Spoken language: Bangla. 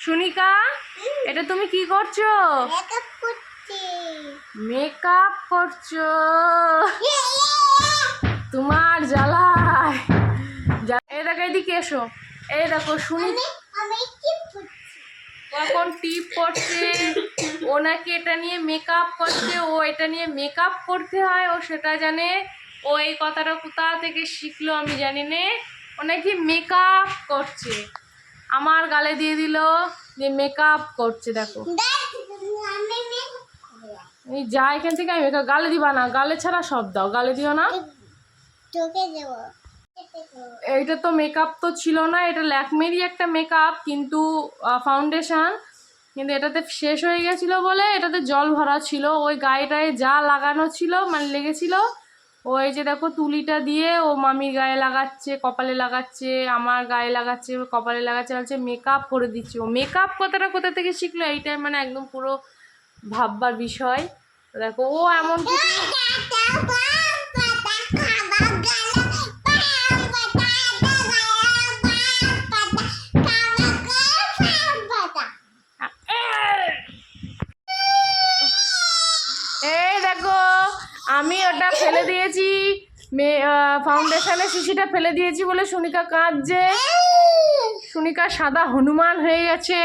সুনিকা এটা তুমি কি করছ? মেকআপ করছ। তোমার জ্বালায়। জ্বালা- এই দেখো এদিকে এসো। এই দেখো শুনি এখন টিপ করছে। ও নাকি এটা নিয়ে মেকআপ করছে? ও এটা নিয়ে মেকআপ করতে হয়? ও সেটা জানে। ও এই কথাটা কোথা থেকে শিখলো আমি জানি নে। ও নাকি মেকআপ করছে। আমার গালে দিয়ে দিল যে মেকআপ করছে দেখো। এই যা এখান থেকে আমি মেকআপ গালে দিবা না গালে ছাড়া সব দাও গালে দিও না। এইটা তো মেকআপ তো ছিল না এটা ল্যাকমেরই একটা মেকআপ কিন্তু ফাউন্ডেশন কিন্তু এটাতে শেষ হয়ে গেছিল বলে এটাতে জল ভরা ছিল। ওই গায়েটায় যা লাগানো ছিল মানে লেগেছিল ওই যে দেখো তুলিটা দিয়ে ও মামির গায়ে লাগাচ্ছে কপালে লাগাচ্ছে আমার গায়ে লাগাচ্ছে কপালে লাগাচ্ছে বলছে মেকআপ করে দিচ্ছে। ও মেকআপ কথাটা কোথা থেকে শিখলো? এইটাই মানে একদম পুরো ভাববার বিষয়। দেখো ও এমন এই আমি ওটা ফেলে দিয়েছি। ফাউন্ডেশনে শিশিটা ফেলে দিয়েছি বলে সুনিকা কাঁদছে। সুনিকা সাদা হনুমান হয়ে গেছে।